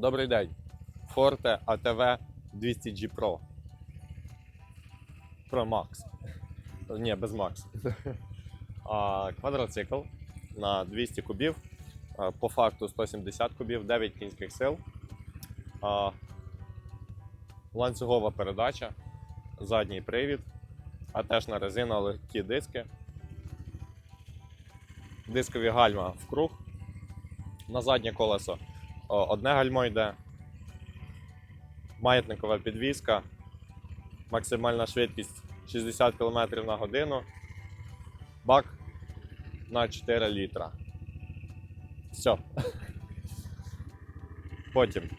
Добрий день. Forte ATV 200G Pro. Pro Max. Ні, без Max. А, квадроцикл на 200 кубів. По факту 170 кубів, 9 кінських сил. А, Ланцюгова передача, задній привід, а теж на резина легкі диски. Дискові гальма в круг. На заднє колесо одне гальмо йде. Маятникова підвізка. Максимальна швидкість 60 км на годину. Бак на 4 літра. Все. Потім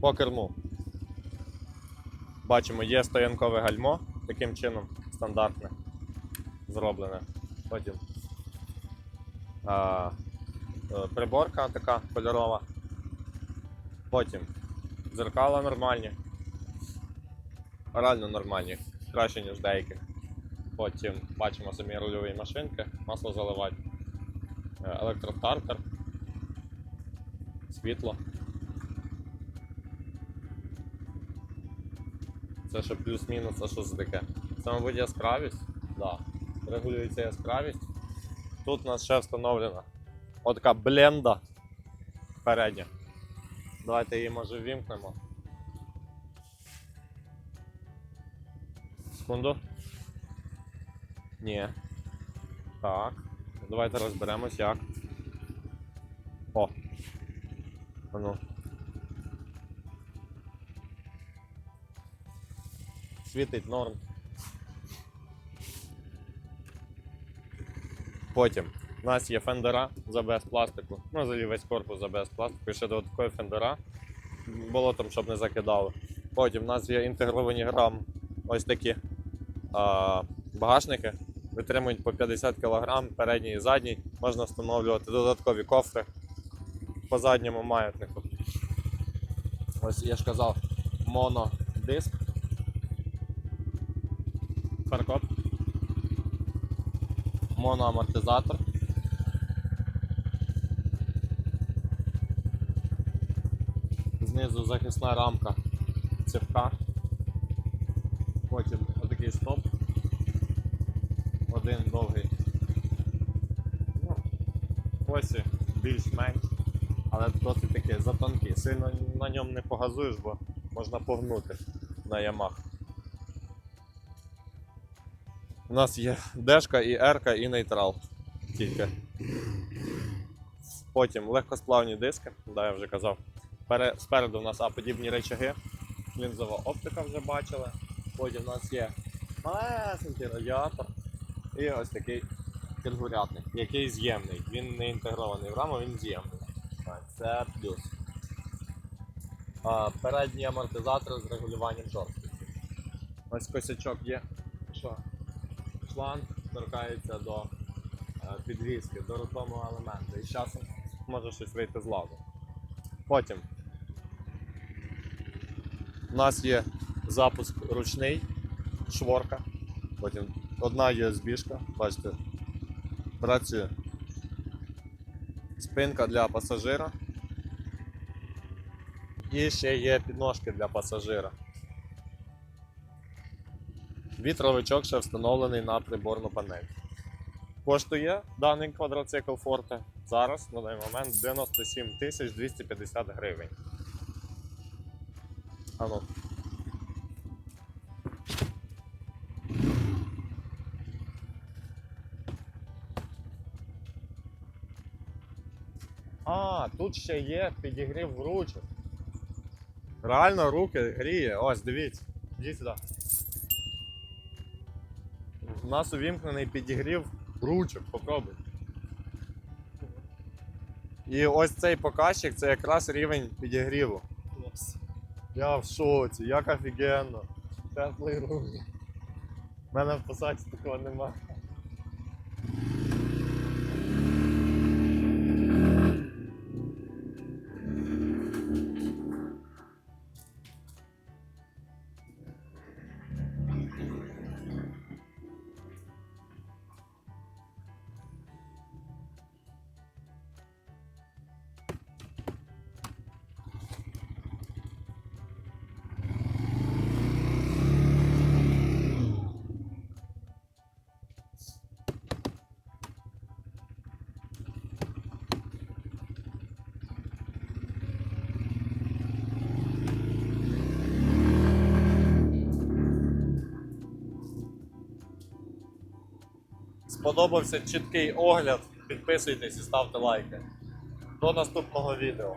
по керму. Бачимо, є стоянкове гальмо, таким чином стандартне зроблене. Потім а, е, приборка така кольорова. Потім дзеркала нормальні. Реально нормальні, краще, ніж деяких. Потім бачимо самі рульові машинки, масло заливати, Е, електростартер, світло. Це ще плюс-мінус, а що це таке? Це, мабуть, яскравість. Да. Регулюється яскравість. Тут у нас ще встановлена отака бленда передня. Давайте її може ввімкнемо. Секунду. Ні. Так. Давайте розберемось як. О. А ну. Світить норм. Потім у нас є фендера за без пластику. Ну, взагалі весь корпус за без пластику. І ще додаткові фендера болотом, щоб не закидало. Потім у нас є інтегровані грам ось такі а, багажники. Витримують по 50 кг, передній і задній. Можна встановлювати додаткові кофри по задньому маятнику. Ось я ж казав, монодиск. Фаркоп. Моноамортизатор. Знизу захисна рамка цепка. Потім отакий стоп. Один довгий. Ну, осі більш-менш, але досить таки затонкий. Сильно на ньому не погазуєш, бо можна погнути на ямах. У нас є дешка і ерка, і нейтрал тільки. Потім легкосплавні диски, да, я вже казав. Пере- Спереду у нас А-подібні речаги, лінзова оптика вже бачили. Потім у нас є малесенький радіатор і ось такий кенгурятник, який з'ємний. Він не інтегрований в раму, він з'ємний. Це плюс. А, передній амортизатор з регулюванням жорсткості. Ось косячок є. Що? Шланг торкається до е, підвіски, до рухомого елементу. І з часом може щось вийти з ладу. Потім у нас є запуск ручний, шворка. Потім одна USB-шка, бачите, працює. Спинка для пасажира. І ще є підножки для пасажира. Вітровичок ще встановлений на приборну панель. Коштує даний квадроцикл Forte зараз на даний момент 97 250 гривень. Ану. А, тут ще є підігрів ручок. Реально руки гріє. Ось, дивіться. Ідіть сюди. У нас увімкнений підігрів ручок, попробуй. І ось цей показчик це якраз рівень підігріву. Я в шоці, як офігенно. Теплий рух. У мене в посадці такого немає. Сподобався чіткий огляд, підписуйтесь і ставте лайки. До наступного відео.